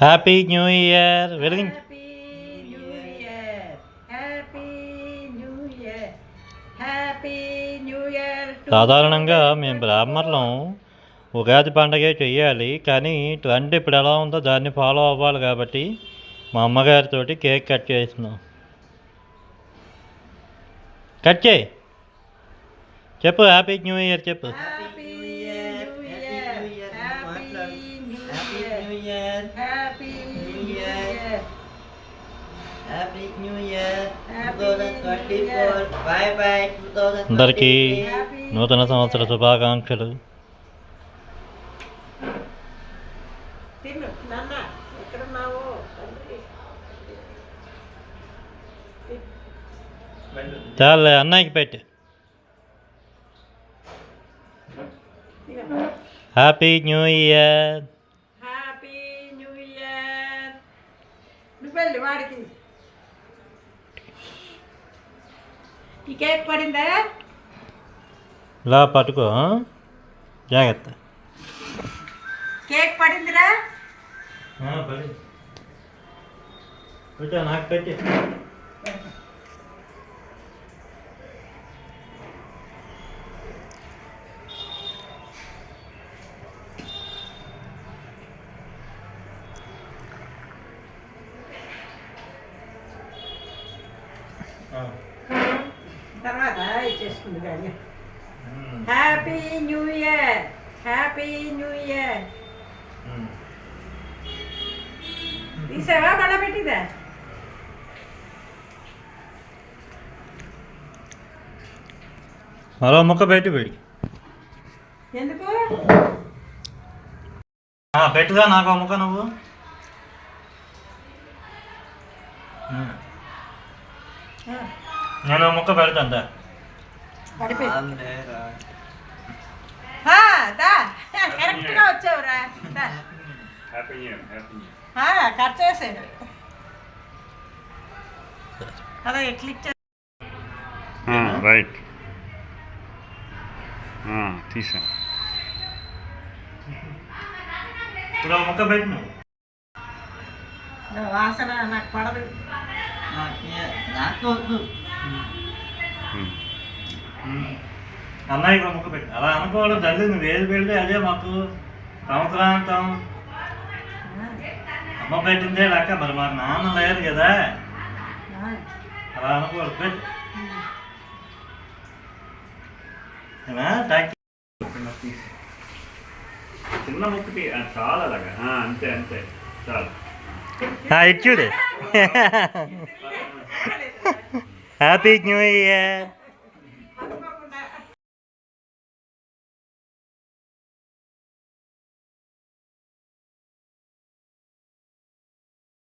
Happy new year వెలిగించు సాధారణంగా మేము బ్రాహ్మణులం. ఉగాది పండగే చెయ్యాలి కానీ ట్రెండ్ ఇప్పుడు ఎలా ఉందో దాన్ని ఫాలో అవ్వాలి కాబట్టి మా అమ్మగారితో కేక్ కట్ చేస్తున్నాం. కట్ చేయి. చెప్పు happy new year happy. New year happy new year year Happy New Year. Happy 2024. Bye bye. 2023. అందరికీ నూతన సంవత్సర శుభాకాంక్షలు. చాలే అన్నయ్యకి పెట్టు. Happy new year happy new year నువ్వు వెళ్ళి వాడికి ఈ కేక్ పడిందా ఇలా పట్టుకో ఆ? జాగ్రత్త కేక్ పడిందిరా పెట్టా నాకు పెట్టి తర్వాత ఇచ్చేసుకుంది కానీ. Happy new year happy new year తీసావా మళ్ళా పెట్టిందా? మరో ముక్క పెట్టి పెడి. ఎందుకు? పెట్టుగా నాకు ముక్క నువ్వు? నేను ముక్క పెడతాను కరెక్ట్గా వచ్చావురా. కట్ చేసాడు అలా క్లిక్ చే రైట్. తీసాం. ఇప్పుడు ముక్క పెట్టు నువ్వు. వాసన నాకు పడదు. అన్నయ్య ఒక ముక్క పెట్టు అలా అనుకోవడం తల్లి నువ్వు ఏది పెడితే అదే మాకు సంవత్సరాంతం. అమ్మ పెట్టిందే లెక్క మరి మా నాన్న లేదు కదా. అలా అనుకోవడం పెట్టు. చిన్న ముక్కటి చాలా అలాగా. ఆ, అంతే అంతే. చాలు. ఆ, ఇటు చూడు హ్యాపీ న్యూ ఇయర్